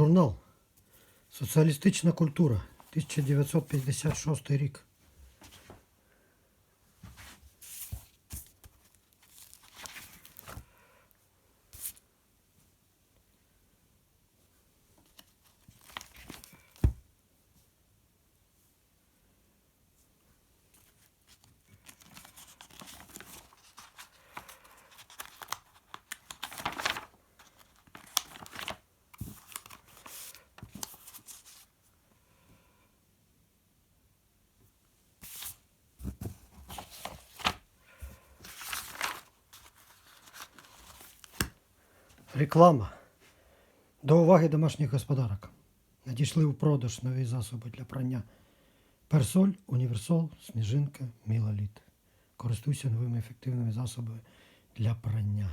Журнал Соціалістична культура 1956 рік. Реклама. До уваги домашніх господарок. Надійшли в продаж нові засоби для прання. Персоль, універсол, сніжинка, мілоліт. Користуйся новими ефективними засобами для прання.